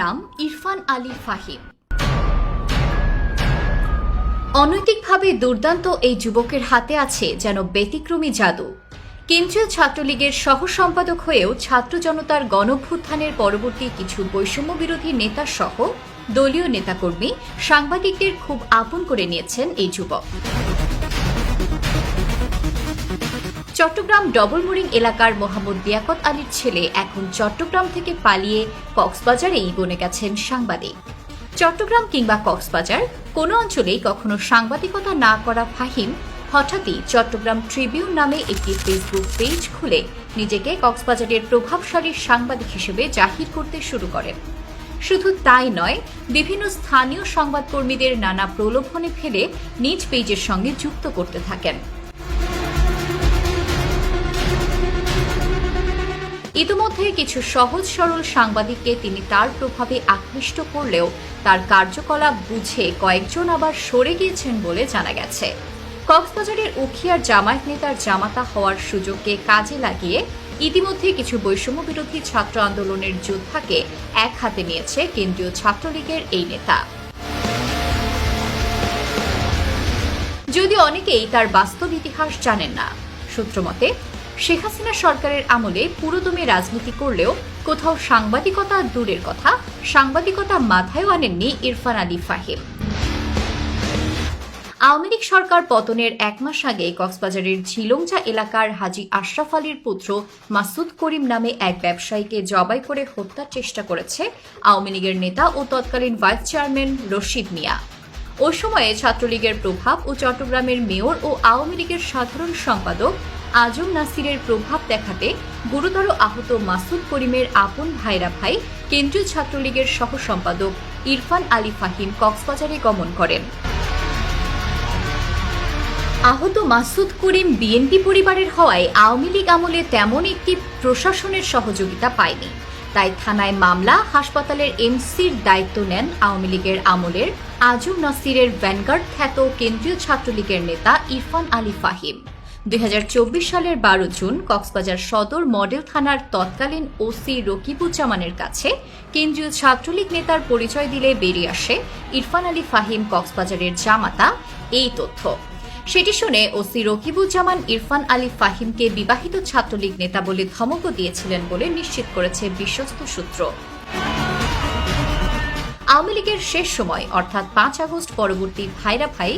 নাম ইরফান আলী ফাহিম। অনৈতিকভাবে দুর্দান্ত এই যুবকের হাতে আছে যেন ব্যতিক্রমী জাদু। কেন্দ্রীয় ছাত্রলীগের সহ সম্পাদক হয়েও ছাত্র জনতার গণভ্যুত্থানের পরবর্তী কিছু বৈষম্য বিরোধী নেতা সহ দলীয় নেতাকর্মী সাংবাদিকদের খুব আপন করে নিয়েছেন এই যুবক। চট্টগ্রাম ডবলমুরিং এলাকার মোহাম্মদ লিয়াকত আলীর ছেলে এখন চট্টগ্রাম থেকে পালিয়ে কক্সবাজারেই বনে গেছেন সাংবাদিক। চট্টগ্রাম কিংবা কক্সবাজার, কোনো অঞ্চলেই কখনো সাংবাদিকতা না করা ফাহিম, হঠাৎই চট্টগ্রাম ট্রিবিউন নামে একটি ফেসবুক পেজ খুলে নিজেকে কক্সবাজারের প্রভাবশালী সাংবাদিক হিসেবে জাহির করতে শুরু করেন শুধু তাই নয়, বিভিন্ন স্থানীয় সংবাদকর্মীদের নানা প্রলোভনে ফেলে নিজ পেজের সঙ্গে যুক্ত করতে থাকেন। ইতিমধ্যে কিছু সহজ সরল সাংবাদিককে তিনি তার প্রভাবে আকৃষ্ট করলেও তার কার্যকলাপ বুঝে কয়েকজন আবার সরে গিয়েছেন বলে জানা গেছে। কক্সবাজারের উখিয়ার জামায়াত নেতার জামাতা হওয়ার সুযোগকে কাজে লাগিয়ে ইতিমধ্যে কিছু বৈষম্য বিরোধী ছাত্র আন্দোলনের যোদ্ধাকে এক হাতে নিয়েছে কেন্দ্রীয় ছাত্রলীগের এই নেতা। যদি অনেকেই তার বাস্তব ইতিহাস জানেন না, সূত্রমতে শেখ হাসিনা সরকারের আমলে পুরোদমে রাজনীতি করলেও কোথাও সাংবাদিকতা দূরের কথা, সাংবাদিকতা মাথায়ও আনেননি ইরফান আলী ফাহিম। আওয়ামী লীগ সরকার পতনের এক মাস আগে কক্সবাজারের ঝিলংজা এলাকার হাজি আশরাফ আলীর পুত্র মাসুদ করিম নামে এক ব্যবসায়ীকে জবাই করে হত্যার চেষ্টা করেছে আওয়ামী লীগের নেতা ও তৎকালীন ভাইস চেয়ারম্যান রশিদ মিয়া। ওই সময়ে ছাত্রলীগের প্রভাব ও চট্টগ্রামের মেয়র ও আওয়ামী লীগের সাধারণ সম্পাদক আজম নাসিরের প্রভাব দেখাতে গুরুতর আহত মাসুদ করিমের আপন ভাইরা ভাই কেন্দ্রীয় ছাত্রলীগের সহ সম্পাদক ইরফান আলী ফাহিম কক্সবাজারে গমন করেন। আহত মাসুদ করিম বিএনপি পরিবারের হওয়ায় আওয়ামী লীগ আমলে তেমন একটি প্রশাসনের সহযোগিতা পায়নি। তাই থানায় মামলা, হাসপাতালের এমসির দায়িত্ব নেন আওয়ামী লীগের আমলের আজম নাসিরের ভ্যানগার্ড খ্যাত কেন্দ্রীয় ছাত্রলীগের নেতা ইরফান আলী ফাহিম। দুই হাজার চব্বিশ সালের বারো জুন কক্সবাজার সদর মডেল থানার তৎকালীন ওসি রকিবুজ্জামানের কাছে কেন্দ্রীয় ছাত্রলীগ নেতার পরিচয় দিলে বেরিয়ে আসে ইরফান আলী ফাহিম কক্সবাজারের জামাতা এই তথ্য। সেটি শুনে ওসি রকিবুজ্জামান ইরফান আলী ফাহিমকে বিবাহিত ছাত্রলীগ নেতা বলে ধমকও দিয়েছিলেন বলে নিশ্চিত করেছে বিশ্বস্ত সূত্র। আওয়ামী লীগের শেষ সময়, অর্থাৎ পাঁচ আগস্ট পরবর্তী ভাইরা ভাই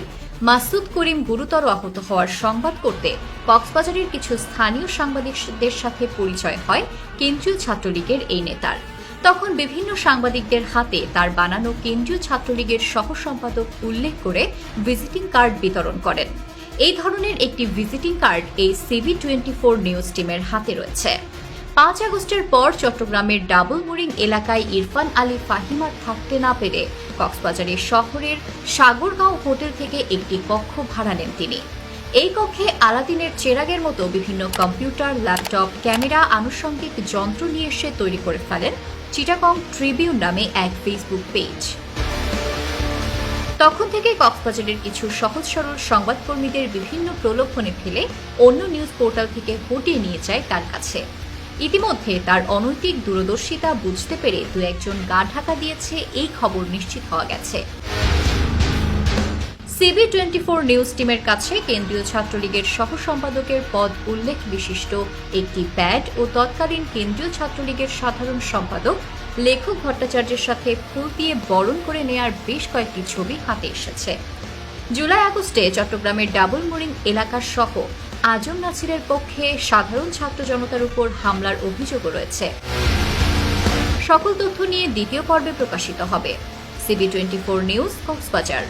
মাসুদ করিম গুরুতর আহত হওয়ার সংবাদ করতে কক্সবাজারের কিছু স্থানীয় সাংবাদিকদের সাথে পরিচয় হয় কেন্দ্রীয় ছাত্রলীগের এই নেতার। তখন বিভিন্ন সাংবাদিকদের হাতে তার বানানো কেন্দ্রীয় ছাত্রলীগের সহ সম্পাদক উল্লেখ করে ভিজিটিং কার্ড বিতরণ করেন। এই ধরনের একটি ভিজিটিং কার্ড এই সিবি টোয়েন্টি ফোর নিউজ টিমের হাতে রয়েছে। পাঁচ আগস্টের পর চট্টগ্রামের ডাবল মুরিং এলাকায় ইরফান আলী ফাহিমার থাকতে না পেরে কক্সবাজারের শহরের সাগরগাঁও হোটেল থেকে একটি কক্ষ ভাড়া নেন তিনি। এই কক্ষে আলাদিনের চেরাগের মতো বিভিন্ন কম্পিউটার, ল্যাপটপ, ক্যামেরা, আনুষঙ্গিক যন্ত্র নিয়ে এসে তৈরি করে ফেলেন চিটাগং ট্রিবিউন নামে এক ফেসবুক পেজ। তখন থেকে কক্সবাজারের কিছু সহজ সরল সংবাদকর্মীদের বিভিন্ন প্রলোভনে ফেলে অন্য নিউজ পোর্টাল থেকে হটিয়ে নিয়ে যায় তার কাছে। ইতিমধ্যে তার অনৈতিক দূরদর্শিতা বুঝতে পেরে দু একজন গা ঢাকা দিয়েছে এই খবর নিশ্চিত হওয়া গেছে। সিবি টোয়েন্টি ফোর নিউজ টিমের কাছে কেন্দ্রীয় ছাত্রলীগের সহ সম্পাদকের পদ উল্লেখ বিশিষ্ট একটি প্যাড ও তৎকালীন কেন্দ্রীয় ছাত্রলীগের সাধারণ সম্পাদক, লেখক ভট্টাচার্যের সাথে ফুল দিয়ে বরণ করে নেয়ার বেশ কয়েকটি ছবি হাতে এসেছে। জুলাই আগস্টে চট্টগ্রামের ডাবল মোরিং এলাকা সহ আজম নাছিরের পক্ষে সাধারণ ছাত্র জনতার উপর হামলার অভিযোগও রয়েছে। সকল তথ্য নিয়ে দ্বিতীয় পর্বে প্রকাশিত হবে। CB twenty four news, Cox's Bazar.